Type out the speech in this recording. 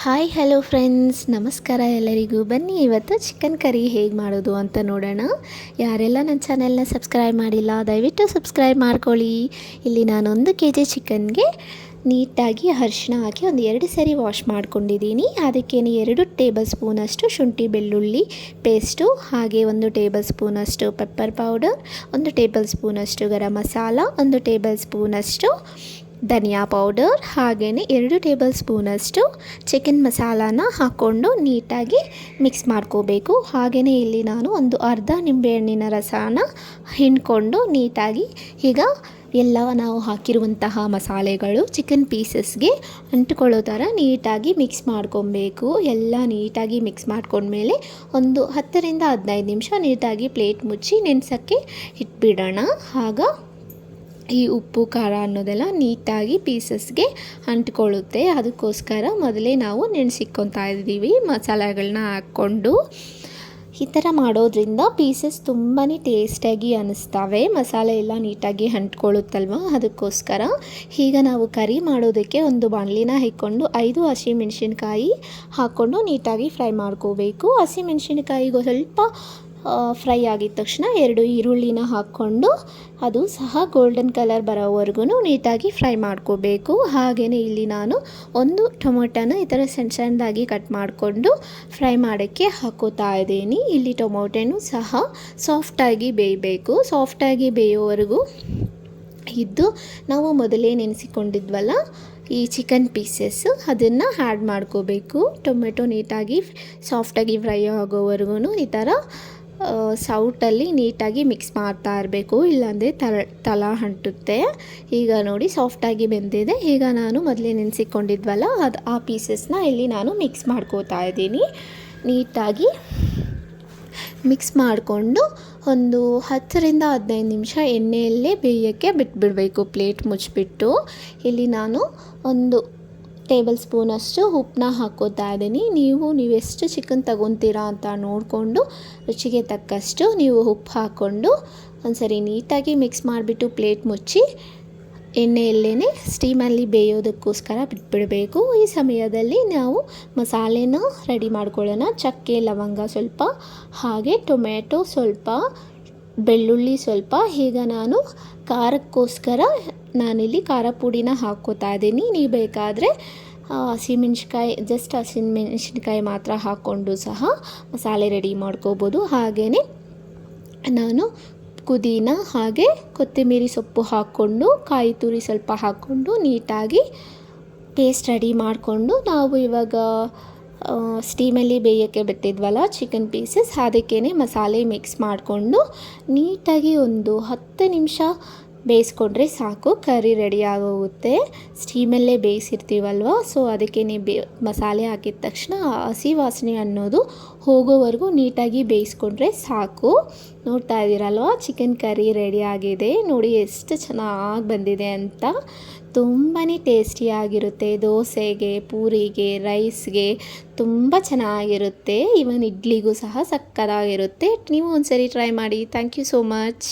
Hi hello friends ನಮಸ್ಕಾರ ಎಲ್ಲರಿಗೂ. ಬನ್ನಿ, ಇವತ್ತು ಚಿಕನ್ ಕರಿ ಹೇಗೆ ಮಾಡೋದು ಅಂತ ನೋಡೋಣ. ಯಾರೆಲ್ಲ ನನ್ನ ಚಾನೆಲ್ನ ಸಬ್ಸ್ಕ್ರೈಬ್ ಮಾಡಿಲ್ಲ, ದಯವಿಟ್ಟು ಸಬ್ಸ್ಕ್ರೈಬ್ ಮಾಡ್ಕೊಳ್ಳಿ. ಇಲ್ಲಿ ನಾನು ಒಂದು ಕೆ ಜಿ ಚಿಕನ್ಗೆ ನೀಟಾಗಿ ಅರಿಶಿನ ಹಾಕಿ ಒಂದು ಎರಡು ಸರಿ ವಾಶ್ ಮಾಡ್ಕೊಂಡಿದ್ದೀನಿ. ಅದಕ್ಕೇನೆ ಎರಡು ಟೇಬಲ್ ಸ್ಪೂನಷ್ಟು ಶುಂಠಿ, ಬೆಳ್ಳುಳ್ಳಿ ಪೇಸ್ಟು ಹಾಗೆ ಒಂದು ಟೇಬಲ್ ಸ್ಪೂನಷ್ಟು ಪೆಪ್ಪರ್ ಪೌಡರ್ ಒಂದು ಟೇಬಲ್ ಸ್ಪೂನಷ್ಟು ಗರಂ ಮಸಾಲ, ಒಂದು ಟೇಬಲ್ ಸ್ಪೂನಷ್ಟು ಧನಿಯಾ ಪೌಡರ್ ಹಾಗೆಯೇ ಎರಡು ಟೇಬಲ್ ಸ್ಪೂನಷ್ಟು ಚಿಕನ್ ಮಸಾಲಾನ ಹಾಕ್ಕೊಂಡು ನೀಟಾಗಿ ಮಿಕ್ಸ್ ಮಾಡ್ಕೋಬೇಕು. ಹಾಗೆಯೇ ಇಲ್ಲಿ ನಾನು ಒಂದು ಅರ್ಧ ನಿಂಬೆಹಣ್ಣಿನ ರಸನ ಹಿಂಡ್ಕೊಂಡು ನೀಟಾಗಿ ಈಗ ಎಲ್ಲ ನಾವು ಹಾಕಿರುವಂತಹ ಮಸಾಲೆಗಳು ಚಿಕನ್ ಪೀಸಸ್ಗೆ ಅಂಟ್ಕೊಳ್ಳೋ ಥರ ನೀಟಾಗಿ ಮಿಕ್ಸ್ ಮಾಡ್ಕೊಬೇಕು. ಎಲ್ಲ ನೀಟಾಗಿ ಮಿಕ್ಸ್ ಮಾಡ್ಕೊಂಡ್ಮೇಲೆ ಒಂದು ಹತ್ತರಿಂದ ಹದಿನೈದು ನಿಮಿಷ ನೀಟಾಗಿ ಪ್ಲೇಟ್ ಮುಚ್ಚಿ ನೆನೆಸೋಕ್ಕೆ ಇಟ್ಬಿಡೋಣ. ಆಗ ಈ ಉಪ್ಪು, ಖಾರ ಅನ್ನೋದೆಲ್ಲ ನೀಟಾಗಿ ಪೀಸಸ್ಗೆ ಅಂಟ್ಕೊಳ್ಳುತ್ತೆ. ಅದಕ್ಕೋಸ್ಕರ ಮೊದಲೇ ನಾವು ನೆನೆಸಿಕ್ಕೊತಾ ಇದ್ದೀವಿ ಮಸಾಲೆಗಳನ್ನ ಹಾಕ್ಕೊಂಡು. ಈ ಥರ ಮಾಡೋದ್ರಿಂದ ಪೀಸಸ್ ತುಂಬಾ ಟೇಸ್ಟಾಗಿ ಅನ್ನಿಸ್ತವೆ ಮಸಾಲೆ ಎಲ್ಲ ನೀಟಾಗಿ ಅಂಟ್ಕೊಳ್ಳುತ್ತಲ್ವ? ಅದಕ್ಕೋಸ್ಕರ ಈಗ ನಾವು ಕರಿ ಮಾಡೋದಕ್ಕೆ ಒಂದು ಬಾಣಲಿನ ಹಿಕ್ಕೊಂಡು ಐದು ಹಸಿಮೆಣಸಿನ್ಕಾಯಿ ಹಾಕ್ಕೊಂಡು ನೀಟಾಗಿ ಫ್ರೈ ಮಾಡ್ಕೋಬೇಕು. ಹಸಿಮೆಣಸಿನ್ಕಾಯಿಗೂ ಸ್ವಲ್ಪ ಫ್ರೈ ಆಗಿದ ತಕ್ಷಣ ಎರಡು ಈರುಳ್ಳಿನ ಹಾಕ್ಕೊಂಡು ಅದು ಸಹ ಗೋಲ್ಡನ್ ಕಲರ್ ಬರೋವರೆಗೂ ನೀಟಾಗಿ ಫ್ರೈ ಮಾಡ್ಕೋಬೇಕು. ಹಾಗೆಯೇ ಇಲ್ಲಿ ನಾನು ಒಂದು ಟೊಮೊಟೊನ ಈ ಥರ ಸಣ್ಣ ಸಣ್ಣದಾಗಿ ಕಟ್ ಮಾಡಿಕೊಂಡು ಫ್ರೈ ಮಾಡೋಕ್ಕೆ ಹಾಕೋತಾ ಇದ್ದೀನಿ. ಇಲ್ಲಿ ಟೊಮೊಟೊನೂ ಸಹ ಸಾಫ್ಟಾಗಿ ಬೇಯಬೇಕು. ಸಾಫ್ಟಾಗಿ ಬೇಯೋವರೆಗೂ ಇದ್ದು ನಾವು ಮೊದಲೇ ನೆನೆಸಿಕೊಂಡಿದ್ವಲ್ಲ, ಈ ಚಿಕನ್ ಪೀಸಸ್ಸು ಅದನ್ನು ಆ್ಯಡ್ ಮಾಡ್ಕೋಬೇಕು. ಟೊಮೆಟೊ ನೀಟಾಗಿ ಸಾಫ್ಟಾಗಿ ಫ್ರೈ ಆಗೋವರೆಗೂ ಈ ಥರ ಸೌಟಲ್ಲಿ ನೀಟಾಗಿ ಮಿಕ್ಸ್ ಮಾಡ್ತಾ ಇರಬೇಕು, ಇಲ್ಲಾಂದರೆ ತಲ ತಲ ಅಂಟುತ್ತೆ. ಈಗ ನೋಡಿ, ಸಾಫ್ಟಾಗಿ ಬೆಂದಿದೆ. ಈಗ ನಾನು ಮೊದಲೇ ನೆನೆಸಿಕೊಂಡಿದ್ವಲ್ಲ, ಅದು ಆ ಪೀಸಸ್ನ ಇಲ್ಲಿ ನಾನು ಮಿಕ್ಸ್ ಮಾಡ್ಕೋತಾ ಇದ್ದೀನಿ. ನೀಟಾಗಿ ಮಿಕ್ಸ್ ಮಾಡಿಕೊಂಡು ಒಂದು ಹತ್ತರಿಂದ ಹದಿನೈದು ನಿಮಿಷ ಎಣ್ಣೆಯಲ್ಲೇ ಬೇಯೋಕ್ಕೆ ಬಿಟ್ಬಿಡಬೇಕು ಪ್ಲೇಟ್ ಮುಚ್ಚಿಬಿಟ್ಟು. ಇಲ್ಲಿ ನಾನು ಒಂದು ಟೇಬಲ್ ಸ್ಪೂನಷ್ಟು ಉಪ್ಪನ್ನ ಹಾಕೋತಾ ಇದ್ದೀನಿ. ನೀವು ನೀವೆಷ್ಟು ಚಿಕನ್ ತಗೊತೀರಾ ಅಂತ ನೋಡಿಕೊಂಡು, ರುಚಿಗೆ ತಕ್ಕಷ್ಟು ನೀವು ಉಪ್ಪು ಹಾಕ್ಕೊಂಡು ಒಂದ್ಸರಿ ನೀಟಾಗಿ ಮಿಕ್ಸ್ ಮಾಡಿಬಿಟ್ಟು ಪ್ಲೇಟ್ ಮುಚ್ಚಿ ಎಣ್ಣೆಯಲ್ಲೇ ಸ್ಟೀಮಲ್ಲಿ ಬೇಯೋದಕ್ಕೋಸ್ಕರ ಬಿಟ್ಬಿಡಬೇಕು. ಈ ಸಮಯದಲ್ಲಿ ನಾವು ಮಸಾಲೆನ ರೆಡಿ ಮಾಡ್ಕೊಳ್ಳೋಣ. ಚಕ್ಕೆ, ಲವಂಗ ಸ್ವಲ್ಪ, ಹಾಗೆ ಟೊಮೆಟೊ ಸ್ವಲ್ಪ, ಬೆಳ್ಳುಳ್ಳಿ ಸ್ವಲ್ಪ. ಈಗ ನಾನು ಖಾರಕ್ಕೋಸ್ಕರ ನಾನಿಲ್ಲಿ ಖಾರ ಪುಡಿನ ಹಾಕ್ಕೋತಾ ಇದ್ದೀನಿ. ನೀವು ಬೇಕಾದರೆ ಹಸಿಮೆಣ್ಸಿಕಾಯಿ ಜಸ್ಟ್ ಹಸಿಮೆಣ್ಸಿನ್ಕಾಯಿ ಮಾತ್ರ ಹಾಕ್ಕೊಂಡು ಸಹ ಮಸಾಲೆ ರೆಡಿ ಮಾಡ್ಕೋಬೋದು. ಹಾಗೆಯೇ ನಾನು ಪುದೀನ ಹಾಗೆ ಕೊತ್ತಂಬರಿ ಸೊಪ್ಪು ಹಾಕ್ಕೊಂಡು, ಕಾಯಿ ತುರಿ ಸ್ವಲ್ಪ ಹಾಕ್ಕೊಂಡು, ನೀಟಾಗಿ ಪೇಸ್ಟ್ ರೆಡಿ ಮಾಡಿಕೊಂಡು, ನಾವು ಇವಾಗ ಸ್ಟೀಮಲ್ಲಿ ಬೇಯೋಕ್ಕೆ ಬಿಟ್ಟಿದ್ವಲ್ಲ ಚಿಕನ್ ಪೀಸಸ್ ಅದಕ್ಕೇ ಮಸಾಲೆ ಮಿಕ್ಸ್ ಮಾಡಿಕೊಂಡು ನೀಟಾಗಿ ಒಂದು ಹತ್ತು ನಿಮಿಷ ಬೇಯಿಸ್ಕೊಂಡ್ರೆ ಸಾಕು, ಕರಿ ರೆಡಿ ಆಗೋಗುತ್ತೆ. ಸ್ಟೀಮಲ್ಲೇ ಬೇಯಿಸಿರ್ತೀವಲ್ವ? ಸೊ ಅದಕ್ಕೆ ಬೇ, ಮಸಾಲೆ ಹಾಕಿದ ತಕ್ಷಣ ಹಸಿ ವಾಸನೆ ಅನ್ನೋದು ಹೋಗೋವರೆಗೂ ನೀಟಾಗಿ ಬೇಯಿಸ್ಕೊಂಡ್ರೆ ಸಾಕು. ನೋಡ್ತಾ ಇದ್ದೀರಲ್ವ? ಚಿಕನ್ ಕರಿ ರೆಡಿ ಆಗಿದೆ. ನೋಡಿ ಎಷ್ಟು ಚೆನ್ನಾಗಿ ಬಂದಿದೆ ಅಂತ. ತುಂಬಾ ಟೇಸ್ಟಿಯಾಗಿರುತ್ತೆ ದೋಸೆಗೆ, ಪೂರಿಗೆ ರೈಸ್ಗೆ ತುಂಬ ಚೆನ್ನಾಗಿರುತ್ತೆ. ಇವನ್ ಇಡ್ಲಿಗೂ ಸಹ ಸಕ್ಕತ್ತಾಗಿರುತ್ತೆ. ನೀವು ಒಂದ್ಸರಿ ಟ್ರೈ ಮಾಡಿ. Thank you so much